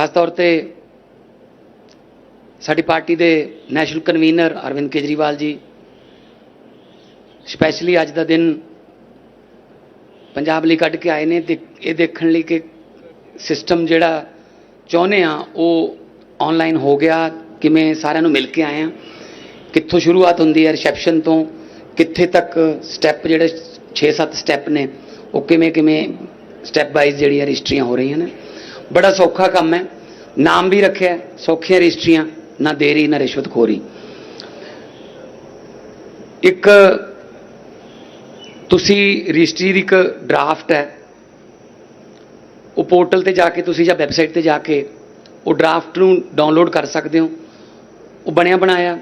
ਖਾਸ ਤੌਰ ਤੇ ਸਾਡੀ ਪਾਰਟੀ ਦੇ national convener Arvind Kejriwal ji, specially ਅੱਜ ਦਾ ਦਿਨ ਪੰਜਾਬ ਲਈ ਕੱਢ ਕੇ ਆਏ ਨੇ ਤੇ ਇਹ ਦੇਖਣ ਲਈ ਕਿ ਸਿਸਟਮ ਜਿਹੜਾ ਚਾਹੁੰਦੇ ਆ, ਉਹ ਆਨਲਾਈਨ ਹੋ ਗਿਆ, ਕਿਵੇਂ ਸਾਰਿਆਂ ਨੂੰ ਮਿਲ ਕੇ ਆਏ ਆ, ਕਿੱਥੋਂ ਸ਼ੁਰੂਆਤ ਹੁੰਦੀ ਹੈ ਰਿਸੈਪਸ਼ਨ ਤੋਂ, ਕਿੱਥੇ ਤੱਕ ਸਟੈਪ ਜਿਹੜੇ 6-7 ਸਟੈਪ ਨੇ, ਉਹ ਕਿਵੇਂ ਕਿਵੇਂ ਸਟੈਪ ਵਾਈਜ਼ ਜਿਹੜੀਆਂ ਰਜਿਸਟਰੀਆਂ ਹੋ ਰਹੀਆਂ ਨੇ। ਬੜਾ ਸੌਖਾ ਕੰਮ ਹੈ। ਨਾਮ ਵੀ ਰੱਖਿਆ, ਸੌਖੀਆਂ ਰਜਿਸਟਰੀਆਂ, ਨਾ ਦੇਰੀ, ਨਾ ਰਿਸ਼ਵਤਖੋਰੀ ਇੱਕ ਤੁਸੀਂ ਰਜਿਸਟਰੀ ਦੀ ਇੱਕ ਡਰਾਫਟ ਹੈ। ਉਹ ਪੋਰਟਲ ਤੇ ਜਾ ਕੇ ਤੁਸੀਂ ਜਾਂ ਵੈਬਸਾਈਟ ਤੇ ਜਾ ਕੇ ਉਹ ਡਰਾਫਟ ਨੂੰ ਡਾਊਨਲੋਡ ਕਰ ਸਕਦੇ ਹੋ। ਉਹ ਬਣਿਆ ਬਣਾਇਆ,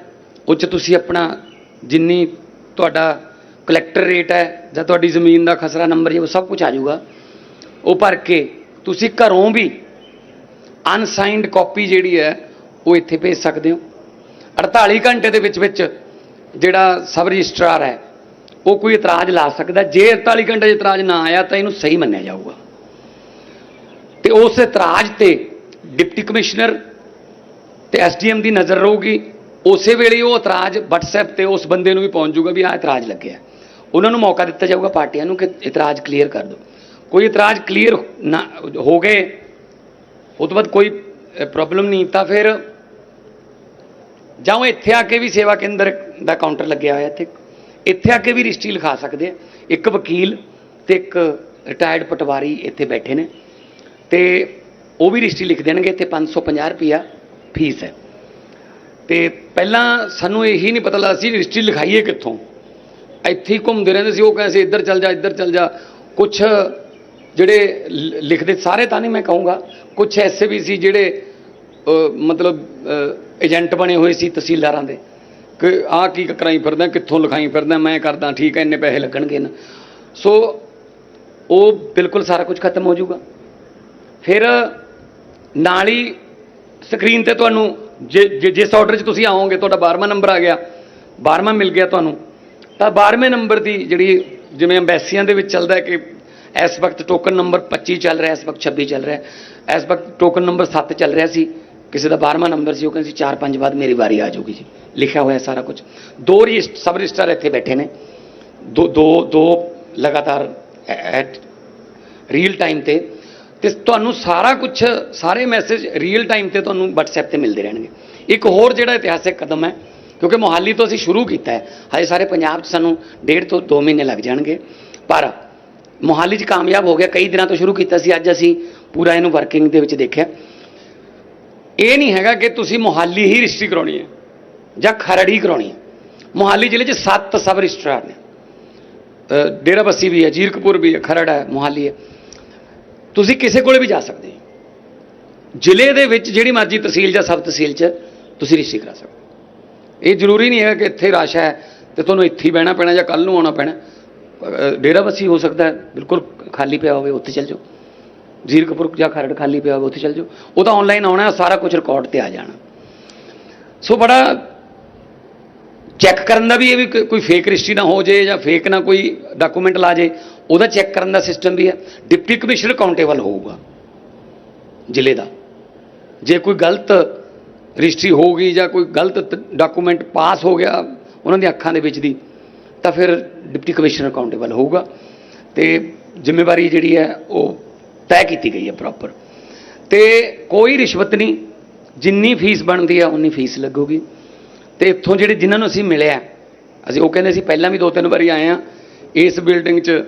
ਉਹ 'ਚ ਤੁਸੀਂ ਆਪਣਾ ਜਿੰਨੀ ਤੁਹਾਡਾ ਕਲੈਕਟਰ ਰੇਟ ਹੈ ਜਾਂ ਤੁਹਾਡੀ ਜ਼ਮੀਨ ਦਾ ਖਸਰਾ ਨੰਬਰ ਜੇ ਉਹ ਸਭ ਕੁਝ ਆ ਜਾਊਗਾ। ਉਹ ਭਰ ਕੇ ਤੁਸੀਂ ਘਰੋਂ ਵੀ ਅਨਸਾਈਨਡ ਕਾਪੀ ਜਿਹੜੀ ਹੈ, ਉਹ ਇੱਥੇ ਭੇਜ ਸਕਦੇ ਹੋ। 48 ਘੰਟੇ ਦੇ ਵਿੱਚ ਵਿੱਚ ਜਿਹੜਾ ਸਬ ਰਜਿਸਟਰਾਰ ਹੈ, ਉਹ ਕੋਈ ਇਤਰਾਜ਼ ਲਾ ਸਕਦਾ। ਜੇ 48 ਘੰਟੇ ਇਤਰਾਜ਼ ਨਾ ਆਇਆ, ਤਾਂ ਇਹਨੂੰ ਸਹੀ ਮੰਨਿਆ ਜਾਊਗਾ। ਤੇ ਉਸ ਇਤਰਾਜ਼ ਤੇ ਡਿਪਟੀ ਕਮਿਸ਼ਨਰ ਤੇ ਐਸਡੀਐਮ ਦੀ ਨਜ਼ਰ ਰਹੂਗੀ। ਉਸੇ ਵੇਲੇ ਉਹ ਇਤਰਾਜ਼ WhatsApp ਤੇ ਉਸ ਬੰਦੇ ਨੂੰ ਵੀ ਪਹੁੰਚ ਜਾਊਗਾ ਵੀ ਆਹ ਇਤਰਾਜ਼ ਲੱਗਿਆ। ਉਹਨਾਂ ਨੂੰ ਮੌਕਾ ਦਿੱਤਾ ਜਾਊਗਾ, ਪਾਰਟੀਆਂ ਨੂੰ ਕਿ ਇਤਰਾਜ਼ ਕਲੀਅਰ ਕਰ ਦਿਓ। ਕੋਈ ਇਤਰਾਜ਼ ਕਲੀਅਰ ਨਾ ਹੋ ਗਏ ਉਹ ਤੋਂ ਬਾਅਦ ਕੋਈ ਪ੍ਰੋਬਲਮ ਨਹੀਂ, ਤਾਂ ਫਿਰ ਜਾਂ ਉਹ ਇੱਥੇ ਆ ਕੇ ਵੀ ਸੇਵਾ ਕੇਂਦਰ ਦਾ ਕਾਊਂਟਰ ਲੱਗਿਆ ਹੋਇਆ ਇੱਥੇ। ਇੱਥੇ ਆ ਕੇ ਵੀ ਰਜਿਸਟਰੀ ਲਿਖਾ ਸਕਦੇ ਆ। ਇੱਕ ਵਕੀਲ ਤੇ ਇੱਕ ਰਿਟਾਇਰਡ ਪਟਵਾਰੀ ਇੱਥੇ ਬੈਠੇ ਨੇ। ਤੇ ਉਹ ਵੀ ਰਜਿਸਟਰੀ ਲਿਖ ਦੇਣਗੇ ਤੇ 550 ਰੁਪਿਆ ਫੀਸ ਹੈ। ਤੇ ਪਹਿਲਾਂ ਸਾਨੂੰ ਇਹੀ ਨਹੀਂ ਪਤਾ ਲੱਗਦਾ ਸੀ ਰਜਿਸਟਰੀ ਲਿਖਾਈਏ ਕਿੱਥੋਂ। ਇੱਥੇ ਹੀ ਘੁੰਮਦੇ ਰਹਿੰਦੇ ਸੀ, ਉਹ ਕਹਿੰਦੇ ਸੀ, ਇੱਧਰ ਚੱਲ ਜਾ, ਇੱਧਰ ਚੱਲ ਜਾ। ਕੁਛ ਜਿਹੜੇ ਲ- ਲਿਖਦੇ ਸਾਰੇ ਤਾਂ ਨਹੀਂ ਮੈਂ ਕਹੂੰਗਾ। ਕੁਝ ਐਸੇ ਵੀ ਸੀ ਜਿਹੜੇ ਮਤਲਬ ਏਜੰਟ ਬਣੇ ਹੋਏ ਸੀ ਤਹਿਸੀਲਦਾਰਾਂ ਦੇ। ਕਿ ਆਹ ਕੀ ਕਰਾਈ ਫਿਰਦਾ, ਕਿੱਥੋਂ ਲਿਖਾਈ ਫਿਰਦਾ, ਮੈਂ ਕਰਦਾ, ਠੀਕ ਹੈ ਇੰਨੇ ਪੈਸੇ ਲੱਗਣਗੇ ਨਾ। ਸੋ, ਉਹ ਬਿਲਕੁਲ ਸਾਰਾ ਕੁਝ ਖਤਮ ਹੋ ਜਾਊਗਾ। ਫਿਰ ਨਾਲ ਹੀ ਸਕਰੀਨ ਤੇ ਤੁਹਾਨੂੰ ਜੇ, ਜੇ- ਜਿਸ ਆਰਡਰ 'ਚ ਤੁਸੀਂ ਆਓਗੇ, ਤੁਹਾਡਾ 12ਵਾਂ ਨੰਬਰ ਆ ਗਿਆ। 12ਵਾਂ ਮਿਲ ਗਿਆ ਤੁਹਾਨੂੰ। ਤਾਂ 12ਵੇਂ ਨੰਬਰ ਦੀ ਜਿਹੜੀ ਜਿਵੇਂ ਐਮਬੈਸੀਆਂ ਦੇ ਵਿੱਚ ਚੱਲਦਾ ਕਿ ਇਸ ਵਕਤ ਟੋਕਨ ਨੰਬਰ 25 ਚੱਲ ਰਿਹਾ, ਇਸ ਵਕਤ 26 ਚੱਲ ਰਿਹਾ। ਇਸ ਵਕਤ ਟੋਕਨ ਨੰਬਰ 7 ਚੱਲ ਰਿਹਾ ਸੀ। ਕਿਸੇ ਦਾ 12ਵਾਂ ਨੰਬਰ ਸੀ, ਉਹ ਕਹਿੰਦੇ ਸੀ 4-5 ਬਾਅਦ ਮੇਰੀ ਵਾਰੀ ਆ ਜਾਊਗੀ ਜੀ। ਲਿਖਿਆ ਹੋਇਆ ਸਾਰਾ ਕੁਝ ਦੋ ਰਜਿਸਟ ਸਬ ਰਜਿਸਟਰ ਇੱਥੇ ਬੈਠੇ ਨੇ। ਦੋ ਦੋ ਦੋ ਲਗਾਤਾਰ ਐਟ ਰੀਅਲ ਟਾਈਮ ਤੇ। ਤੇ ਤੁਹਾਨੂੰ ਸਾਰਾ ਕੁਝ ਸਾਰੇ ਮੈਸੇਜ ਰੀਅਲ ਟਾਈਮ ਤੇ ਤੁਹਾਨੂੰ WhatsApp ਤੇ ਮਿਲਦੇ ਰਹਿਣਗੇ। ਇੱਕ ਹੋਰ ਜਿਹੜਾ ਇਤਿਹਾਸਿਕ ਕਦਮ ਹੈ, ਕਿਉਂਕਿ ਮੋਹਾਲੀ ਤੋਂ ਅਸੀਂ ਸ਼ੁਰੂ ਕੀਤਾ ਹੈ। ਹਜੇ ਸਾਰੇ ਪੰਜਾਬ 'ਚ ਸਾਨੂੰ ਡੇਢ ਤੋਂ 2 ਮਹੀਨੇ ਲੱਗ ਜਾਣਗੇ। ਪਰ ਮੋਹਾਲੀ 'ਚ ਕਾਮਯਾਬ ਹੋ ਗਿਆ। ਕਈ ਦਿਨਾਂ ਤੋਂ ਸ਼ੁਰੂ ਕੀਤਾ ਸੀ। ਅੱਜ ਅਸੀਂ ਪੂਰਾ ਇਹਨੂੰ ਵਰਕਿੰਗ ਦੇ ਵਿੱਚ ਦੇਖਿਆ। ਇਹ ਨਹੀਂ ਹੈਗਾ ਕਿ ਤੁਸੀਂ ਮੋਹਾਲੀ ਹੀ ਰਜਿਸਟਰੀ ਕਰਾਉਣੀ ਹੈ ਜਾਂ ਖਰੜ ਹੀ ਕਰਾਉਣੀ ਹੈ। ਮੋਹਾਲੀ ਜ਼ਿਲ੍ਹੇ 'ਚ 7 ਸਬ ਰਜਿਸਟਰਾਰ ਨੇ। ਅ, ਡੇਰਾ ਬੱਸੀ ਵੀ ਹੈ ਜੀਰਕਪੁਰ ਵੀ ਹੈ ਖਰੜ ਹੈ ਮੋਹਾਲੀ ਹੈ। ਤੁਸੀਂ ਕਿਸੇ ਕੋਲੇ ਵੀ ਜਾ ਸਕਦੇ ਜ਼ਿਲ੍ਹੇ ਦੇ ਵਿੱਚ ਜਿਹੜੀ ਮਰਜ਼ੀ ਤਹਿਸੀਲ ਜਾਂ ਸਬ ਤਹਿਸੀਲ 'ਚ ਤੁਸੀਂ ਰਜਿਸਟਰੀ ਕਰਾ ਸਕਦੇ ਹੋ। ਇਹ ਜ਼ਰੂਰੀ ਨਹੀਂ ਹੈ ਕਿ ਇੱਥੇ ਰਸ਼ ਹੈ ਤੇ ਤੁਹਾਨੂੰ ਇੱਥੇ ਹੀ ਬਹਿਣਾ ਪੈਣਾ ਜਾਂ ਕੱਲ ਨੂੰ ਆਉਣਾ ਪੈਣਾ। ਡੇਰਾ ਬੱਸੀ ਹੋ ਸਕਦਾ ਹੈ, ਬਿਲਕੁਲ ਖਾਲੀ ਪਿਆ ਹੋਵੇ, ਉੱਥੇ ਚੱਲ ਜਾਓ। ਜੀਰਕਪੁਰ ਜਾਂ ਖਰੜ ਖਾਲੀ ਪਿਆ ਹੋਵੇ, ਉੱਥੇ ਚੱਲ ਜਾਓ। ਉਹ ਤਾਂ ਆਨਲਾਈਨ ਆਉਣਾ ਸਾਰਾ ਕੁਝ ਰਿਕਾਰਡ ਤੇ ਆ ਜਾਣਾ। ਸੋ ਬੜਾ ਚੈੱਕ ਕਰਨ ਦਾ ਵੀ ਇਹ ਵੀ ਕੋਈ- ਫੇਕ ਰਜਿਸਟਰੀ ਨਾ ਹੋ ਜੇ ਜਾਂ ਫੇਕ ਨਾ ਕੋਈ ਡਾਕੂਮੈਂਟ ਲਾ ਜੇ, ਉਹਦਾ ਚੈੱਕ ਕਰਨ ਦਾ ਸਿਸਟਮ ਵੀ ਹੈ। ਡਿਪਟੀ ਕਮਿਸ਼ਨਰ ਅਕਾਊਂਟੇਬਲ ਹੋਊਗਾ, ਜ਼ਿਲ੍ਹੇ ਦਾ। ਜੇ ਕੋਈ ਗਲਤ ਰਜਿਸਟਰੀ ਹੋ ਗਈ ਜਾਂ ਕੋਈ ਗਲਤ ਡਾਕੂਮੈਂਟ ਪਾਸ ਹੋ ਗਿਆ, ਉਹਨਾਂ ਦੀਆਂ ਅੱਖਾਂ ਦੇ ਵਿੱਚ ਦੀ ਤਾਂ ਫਿਰ ਡਿਪਟੀ ਕਮਿਸ਼ਨਰ ਅਕਾਊਂਟੇਬਲ ਹੋਊਗਾ ਤੇ ਜ਼ਿੰਮੇਵਾਰੀ ਜਿਹੜੀ ਹੈ ਉਹ ਤੈਅ ਕੀਤੀ ਗਈ ਹੈ ਪ੍ਰੋਪਰ ਤੇ ਕੋਈ ਰਿਸ਼ਵਤ ਨਹੀਂ, ਜਿੰਨੀ ਫੀਸ ਬਣਦੀ ਹੈ ਉਨੀ ਫੀਸ ਲੱਗੂਗੀ। ਤੇ ਇੱਥੋਂ ਜਿਹੜੇ ਜਿਨ੍ਹਾਂ ਨੂੰ ਅਸੀਂ ਮਿਲਿਆ, ਅਸੀਂ ਉਹ ਕਹਿੰਦੇ ਸੀ, ਪਹਿਲਾਂ ਵੀ ਦੋ ਤਿੰਨ ਵਾਰੀ ਆਏ ਆ ਇਸ ਬਿਲਡਿੰਗ 'ਚ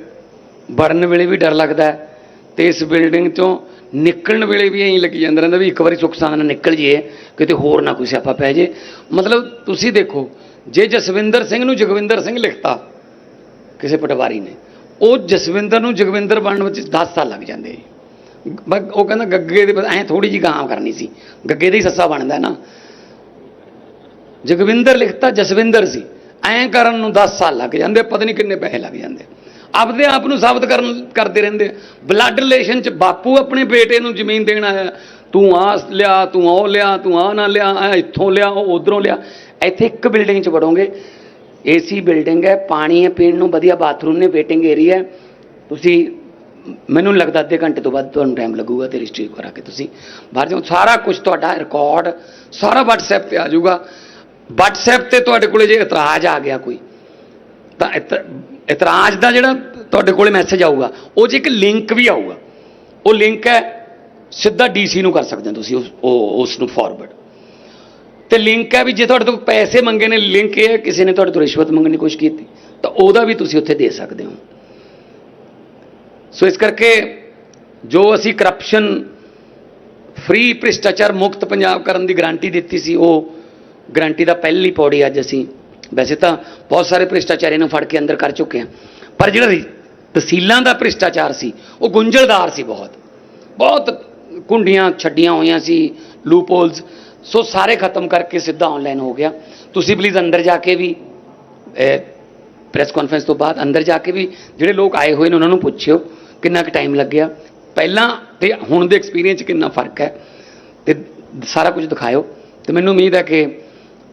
ਵੜਨ ਵੇਲੇ ਵੀ ਡਰ ਲੱਗਦਾ ਹੈ ਤੇ ਇਸ ਬਿਲਡਿੰਗ 'ਚੋਂ ਨਿਕਲਣ ਵੇਲੇ ਵੀ ਐਂ ਲੱਗੀ ਜਾਂਦਾ ਰਹਿੰਦਾ ਵੀ ਇੱਕ ਵਾਰੀ ਸੁੱਖ ਸਾਂਦ ਨਾਲ ਨਿਕਲ ਜੀਏ, ਕਿਤੇ ਹੋਰ ਨਾ ਕੋਈ ਸਿਆਪਾ ਪੈ ਜੇ ਮਤਲਬ ਤੁਸੀਂ ਦੇਖੋ ਜੇ ਜਸਵਿੰਦਰ ਸਿੰਘ ਨੂੰ ਜਗਵਿੰਦਰ ਸਿੰਘ ਲਿਖਤਾ, ਕਿਸੇ ਪਟਵਾਰੀ ਨੇ, ਉਹ ਜਸਵਿੰਦਰ ਨੂੰ ਜਗਵਿੰਦਰ ਬਣਨ ਵਿੱਚ 10 ਸਾਲ ਲੱਗ ਜਾਂਦੇ। ਬਸ ਉਹ ਕਹਿੰਦਾ ਗੱਗੇ ਦੇ ਐਂ ਥੋੜੀ ਜਿਹੀ ਗਾਂ ਕਰਨੀ ਸੀ, ਗੱਗੇ ਦਾ ਹੀ ਸੱਸਾ ਬਣਦਾ ਨਾ। ਜਗਵਿੰਦਰ ਲਿਖਤਾ ਜਸਵਿੰਦਰ ਸੀ, ਐਂ ਕਰਨ ਨੂੰ 10 ਸਾਲ ਲੱਗ ਜਾਂਦੇ, ਪਤਾ ਨਹੀਂ ਕਿੰਨੇ ਪੈਸੇ ਲੱਗ ਜਾਂਦੇ। ਆਪਦੇ ਆਪ ਨੂੰ ਸਾਬਤ ਕਰਨ, ਕਰਦੇ ਰਹਿੰਦੇ। ਬਲੱਡ ਰਿਲੇਸ਼ਨ ਚ ਬਾਪੂ ਆਪਣੇ ਬੇਟੇ ਨੂੰ ਜ਼ਮੀਨ ਦੇਣ ਆਇਆ ਤੂੰ ਆ ਲਿਆ, ਤੂੰ ਉਹ ਲਿਆ, ਤੂੰ ਆ ਨਾ ਲਿਆ, ਆ ਇੱਥੋਂ ਲਿਆ, ਉਹ ਉਧਰੋਂ ਲਿਆ। ਇੱਥੇ ਇੱਕ ਬਿਲਡਿੰਗ ਚ ਵੜੋਗੇ। ਏਸੀ ਬਿਲਡਿੰਗ ਹੈ, ਪਾਣੀ ਹੈ, ਪੀਣ ਨੂੰ ਵਧੀਆ ਬਾਥਰੂਮ ਨੇ ਵੇਟਿੰਗ ਏਰੀਆ ਹੈ। ਤੁਸੀਂ, ਮੈਨੂੰ ਲੱਗਦਾ ਅੱਧੇ ਘੰਟੇ ਤੋਂ ਬਾਅਦ ਤੁਹਾਨੂੰ ਟਾਈਮ ਲੱਗੂਗਾ ਤੇ ਰਜਿਸਟਰੀ ਕਰਾ ਕੇ ਤੁਸੀਂ। ਬਾਹਰ ਜਾਓ, ਸਾਰਾ ਕੁਝ ਤੁਹਾਡਾ ਰਿਕਾਰਡ ਸਾਰਾ WhatsApp ਤੇ ਆ ਜਾਊਗਾ। WhatsApp ਤੇ ਤੁਹਾਡੇ ਕੋਲੇ ਜੇ ਇਤਰਾਜ਼ ਆ ਗਿਆ ਕੋਈ, ਤਾਂ ਇਤ- ਇਤਰਾਜ਼ ਦਾ ਜਿਹੜਾ ਤੁਹਾਡੇ ਕੋਲੇ ਮੈਸੇਜ ਆਊਗਾ, ਉਹ 'ਚ ਇੱਕ ਲਿੰਕ ਵੀ ਆਊਗਾ। ਉਹ ਲਿੰਕ ਹੈ ਸਿੱਧਾ ਡੀਸੀ ਨੂੰ ਕਰ ਸਕਦੇ ਹੋ ਤੁਸੀਂ ਉਸ- ਉਹ ਉਸ ਨੂੰ ਫਾਰਵਰਡ ਤੇ ਲਿੰਕ ਹੈ ਵੀ ਜੇ ਤੁਹਾਡੇ ਤੋਂ ਪੈਸੇ ਮੰਗੇ ਨੇ ਲਿੰਕ ਇਹ ਹੈ ਕਿਸੇ ਨੇ ਤੁਹਾਡੇ ਤੋਂ ਰਿਸ਼ਵਤ ਮੰਗਣ ਦੀ ਕੋਸ਼ਿਸ਼ ਕੀਤੀ, ਤਾਂ ਉਹਦਾ ਵੀ ਤੁਸੀਂ ਉੱਥੇ ਦੇ ਸਕਦੇ ਹੋ। ਸੋ ਇਸ ਕਰਕੇ ਜੋ ਅਸੀਂ ਕਰਪਸ਼ਨ ਫ੍ਰੀ ਭ੍ਰਿਸ਼ਟਾਚਾਰ ਮੁਕਤ ਪੰਜਾਬ ਕਰਨ ਦੀ ਗਾਰੰਟੀ ਦਿੱਤੀ ਸੀ, ਉਹ ਗਾਰੰਟੀ ਦਾ ਪਹਿਲੀ ਪੌੜੀ ਅੱਜ ਅਸੀਂ ਵੈਸੇ ਤਾਂ ਬਹੁਤ ਸਾਰੇ ਭ੍ਰਿਸ਼ਟਾਚਾਰੀਆਂ ਨੂੰ ਫੜ ਕੇ ਅੰਦਰ ਕਰ ਚੁੱਕੇ ਹਾਂ, ਪਰ ਜਿਹੜਾ ਤਹਿਸੀਲਾਂ ਦਾ ਭ੍ਰਿਸ਼ਟਾਚਾਰ ਸੀ, ਉਹ ਗੁੰਝਲਦਾਰ ਸੀ ਬਹੁਤ। ਬਹੁਤ ਕੁੰਡੀਆਂ ਛੱਡੀਆਂ ਹੋਈਆਂ ਸੀ ਲੂਪਹੋਲਸ ਸੋ ਸਾਰੇ ਖਤਮ ਕਰਕੇ ਸਿੱਧਾ ਆਨਲਾਈਨ ਹੋ ਗਿਆ। ਤੁਸੀਂ ਪਲੀਜ਼ ਅੰਦਰ ਜਾ ਕੇ ਵੀ ਪ੍ਰੈਸ ਕਾਨਫਰੰਸ ਤੋਂ ਬਾਅਦ ਅੰਦਰ ਜਾ ਕੇ ਵੀ ਜਿਹੜੇ ਲੋਕ ਆਏ ਹੋਏ ਨੇ ਉਹਨਾਂ ਨੂੰ ਪੁੱਛਿਓ ਕਿੰਨਾ ਕੁ ਟਾਈਮ ਲੱਗਿਆ। ਪਹਿਲਾਂ ਤੇ ਹੁਣ ਦੇ ਐਕਸਪੀਰੀਅੰਸ 'ਚ ਕਿੰਨਾ ਫ਼ਰਕ ਹੈ, ਤੇ ਸਾਰਾ ਕੁਝ ਦਿਖਾਇਓ। ਤੇ ਮੈਨੂੰ ਉਮੀਦ ਹੈ ਕਿ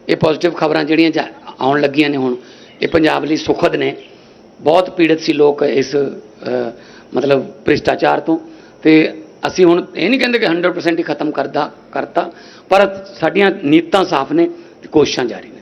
ਇਹ ਪੋਜ਼ਿਟਿਵ ਖਬਰਾਂ ਜਿਹੜੀਆਂ ਜਾ- ਆਉਣ ਲੱਗੀਆਂ ਨੇ ਹੁਣ, ਇਹ ਪੰਜਾਬ ਲਈ ਸੁਖਦ ਨੇ। ਬਹੁਤ ਪੀੜਤ ਸੀ ਲੋਕ ਇਸ ਮਤਲਬ ਭ੍ਰਿਸ਼ਟਾਚਾਰ ਤੋਂ। ਤੇ ਅਸੀਂ ਹੁਣ ਇਹ ਨਹੀਂ ਕਹਿੰਦੇ ਕਿ 100% ਹੀ ਖਤਮ ਕਰਦਾ, ਕਰਤਾ, ਪਰ ਸਾਡੀਆਂ ਨੀਤਾਂ ਸਾਫ਼ ਨੇ ਤੇ ਕੋਸ਼ਿਸ਼ਾਂ ਜਾਰੀ ਨੇ।